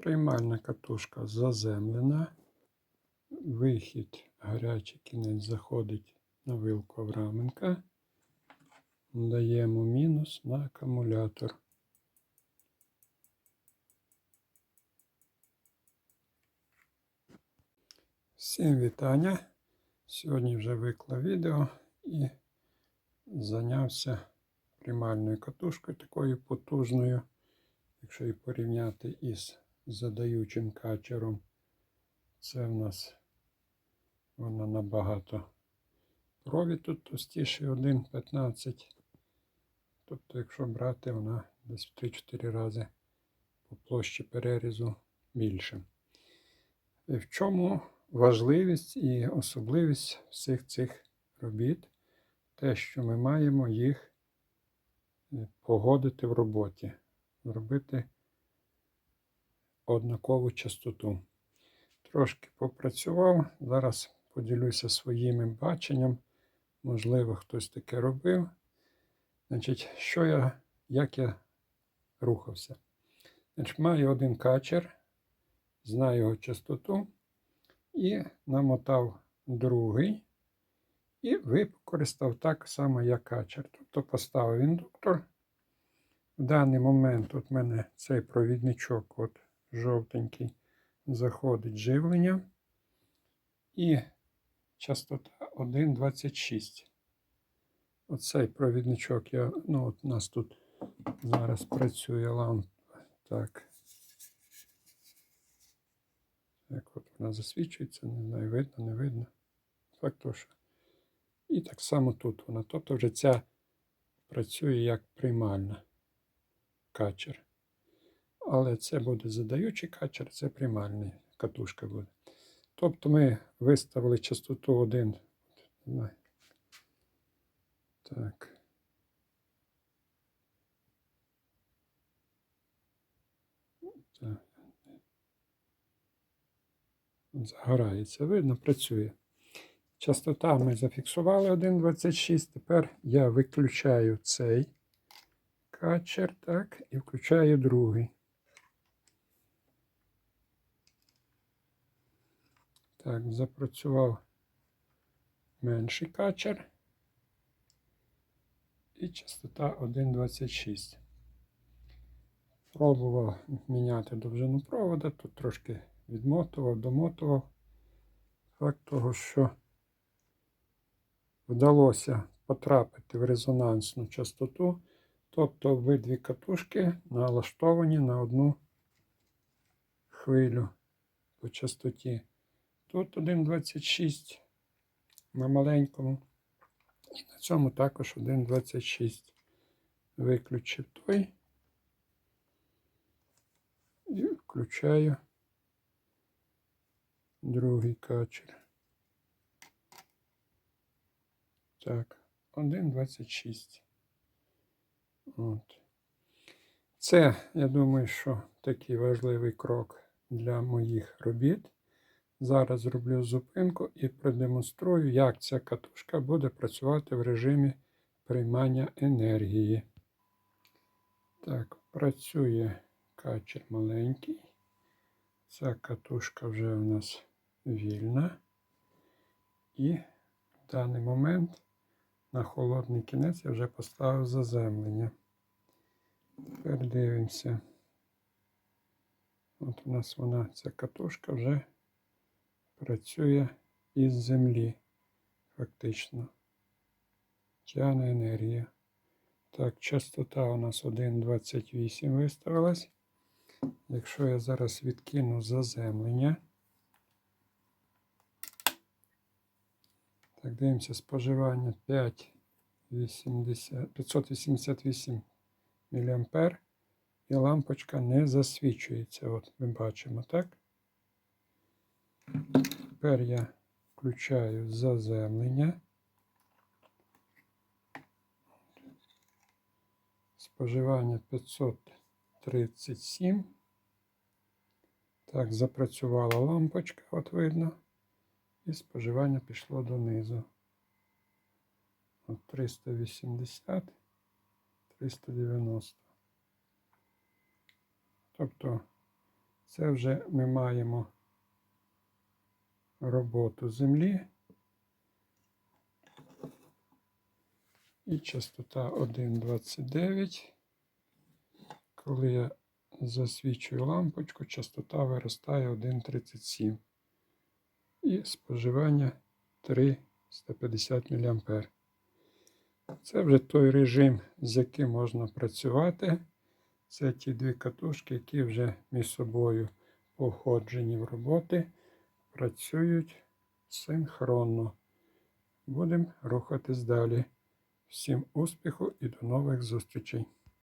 Приймальна катушка заземлена. Вихід гарячий кінець заходить на вилку Авраменка. Даємо мінус на акумулятор. Всім вітання. Сьогодні вже виклав відео і зайнявся приймальною катушкою такою потужною. Якщо її порівняти із задаючим качером, це в нас вона набагато провід тут товстіший 1,15. Тобто, якщо брати, вона десь в 3-4 рази по площі перерізу більше. І в чому важливість і особливість всіх цих робіт? Те, що ми маємо їх е, погодити в роботі, зробити однакову частоту. Трошки попрацював, зараз поділюся своїм баченням. Можливо, хтось таке робив. Значить, що я, як я рухався? Значить, маю один качер, знаю його частоту і намотав другий і використав так само, як качер. Тобто поставив індуктор. В даний момент от мене цей провідничок от жовтенький заходить живлення. І частота 1,26. Оцей провідничок я, ну от у нас тут зараз працює лампа. Так. Як от вона засвічується, не знаю, видно, не видно. Факт що. І так само тут вона. Тобто вже ця працює як приймальна качер. Але це буде задаючий качер, це приймальний катушка буде. Тобто ми виставили частоту 1. Так. Так. Загорається, видно, працює. Частота ми зафіксували 1,26. Тепер я виключаю цей качер, так, і включаю другий. Так, запрацював менший качер. І частота 1,26. Пробував міняти довжину провода, тут трошки відмотував, домотував. Факт того, що вдалося потрапити в резонансну частоту, тобто обидві катушки налаштовані на одну хвилю по частоті. Тут 1,26 на маленькому. І на цьому також 1,26. Виключив той. І включаю другий качер. Так, 1,26. От. Це, я думаю, що такий важливий крок для моїх робіт. Зараз зроблю зупинку і продемонструю, як ця катушка буде працювати в режимі приймання енергії. Так, працює качер маленький. Ця катушка вже у нас вільна. І в даний момент на холодний кінець я вже поставив заземлення. Тепер дивимося. От у нас вона, ця катушка вже працює із землі, фактично. Тягне енергія. Так, частота у нас 1,28 виставилась. Якщо я зараз відкину заземлення, так, дивимося, споживання 5,80, 588 мА і лампочка не засвічується. От ми бачимо, так? Тепер я включаю заземлення. Споживання 537. Так, запрацювала лампочка, от видно. І споживання пішло донизу. От 380, 390. Тобто Це вже ми маємо роботу землі. І частота 1,29. Коли я засвічую лампочку, частота виростає 1,37. І споживання 350 мА. Це вже той режим, з яким можна працювати. Це ті дві катушки, які вже між собою походжені в роботи, працюють синхронно. Будемо рухатись далі. Всім успіху і до нових зустрічей!